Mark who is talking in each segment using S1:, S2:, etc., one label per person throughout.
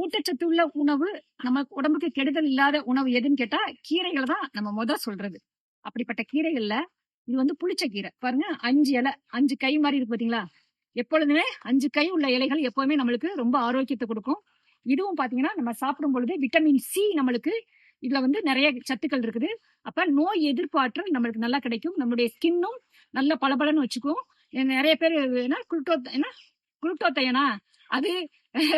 S1: ஊட்டச்சத்து உள்ள உணவு நம்ம உடம்புக்கு கெடுதல் இல்லாத உணவு எதுன்னு கேட்டா கீரைகளை தான் நம்ம முத சொல்றது. அப்படிப்பட்ட கீரைகள்ல இது வந்து புளிச்ச கீரை. பாருங்க அஞ்சு இலை அஞ்சு கை மாதிரி இருக்கு பாத்தீங்களா? எப்பொழுதுமே அஞ்சு கை உள்ள இலைகள் எப்பவுமே நம்மளுக்கு ரொம்ப ஆரோக்கியத்தை கொடுக்கும். இதுவும் பாத்தீங்கன்னா நம்ம சாப்பிடும் பொழுது விட்டமின் சி நம்மளுக்கு இதுல வந்து நிறைய சத்துக்கள் இருக்குது. அப்ப நோய் எதிர்ப்பாற்றல் நம்மளுக்கு நல்லா கிடைக்கும். நம்மளுடைய ஸ்கின்னும் நல்ல பளபளன்னு வச்சுக்கும். நிறைய பேர் என்ன குளுட்டோ என்ன குளுட்டோத்தையனா? அது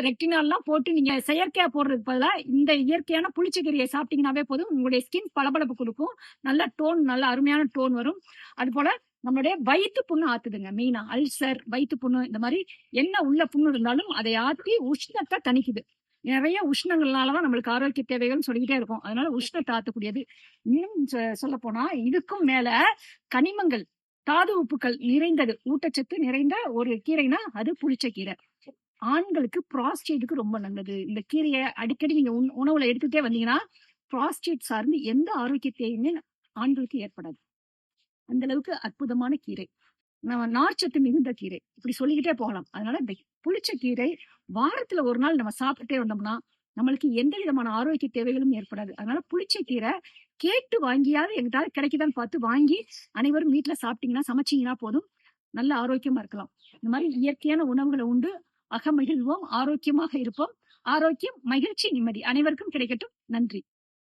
S1: ரெக்டினால்லாம் போட்டு நீங்க செயற்கையா போடுறதுக்கு பதிலாக இந்த இயற்கையான புளிச்சக்கீரையை சாப்பிட்டீங்கன்னாவே போதும். உங்களுடைய ஸ்கின் பளபளப்பு கொடுக்கும். நல்ல டோன் நல்ல அருமையான டோன் வரும். அது போல நம்மளுடைய வயிற்று புண்ணு ஆத்துதுங்க மெயினா அல்சர் வயிற்று புண்ணு இந்த மாதிரி என்ன உள்ள புண்ணு இருந்தாலும் அதை ஆற்றி உஷ்ணத்தை தணிக்குது. நிறைய உஷ்ணங்கள்னாலதான் நம்மளுக்கு ஆரோக்கிய தேவைகள்னு சொல்லிக்கிட்டே இருக்கும். அதனால உஷ்ணத்தை ஆத்தக்கூடியது. இன்னும் சொல்ல போனா இதுக்கும் மேல கனிமங்கள் தாது உப்புக்கள் நிறைந்தது. ஊட்டச்சத்து நிறைந்த ஒரு கீரைனா அது புளிச்ச கீரை ஆண்களுக்கு ப்ராஸ்டேட்டுக்கு ரொம்ப நல்லது. இந்த கீரையை அடிக்கடி நீங்க உணவுல எடுத்துட்டே வந்தீங்கன்னா ப்ராஸ்டேட் சார்ந்து எந்த ஆரோக்கிய தேவையுமே ஆண்களுக்கு ஏற்படாது. அந்த அளவுக்கு அற்புதமான கீரை. நம்ம நார்ச்சத்து மிகுந்த கீரை. இப்படி சொல்லிக்கிட்டே போகலாம். அதனால இந்த புளிச்ச கீரை வாரத்துல ஒரு நாள் நம்ம சாப்பிட்டுட்டே வந்தோம்னா நம்மளுக்கு எந்த விதமான ஆரோக்கிய தேவைகளும் ஏற்படாது. அதனால புளிச்ச கீரை கேட்டு வாங்கியாவது எங்கிட்டாவது கிடைக்குதான்னு பார்த்து வாங்கி அனைவரும் வீட்டுல சாப்பிட்டீங்கன்னா சமைச்சீங்கன்னா போதும். நல்ல ஆரோக்கியமா இருக்கலாம். இந்த மாதிரி இயற்கையான உணவுகளை உண்டு. அகமகிழ்வோம் ஆரோக்கியமாக இருப்போம். ஆரோக்கியம் மகிழ்ச்சி நிம்மதி அனைவருக்கும் கிடைக்கட்டும். நன்றி.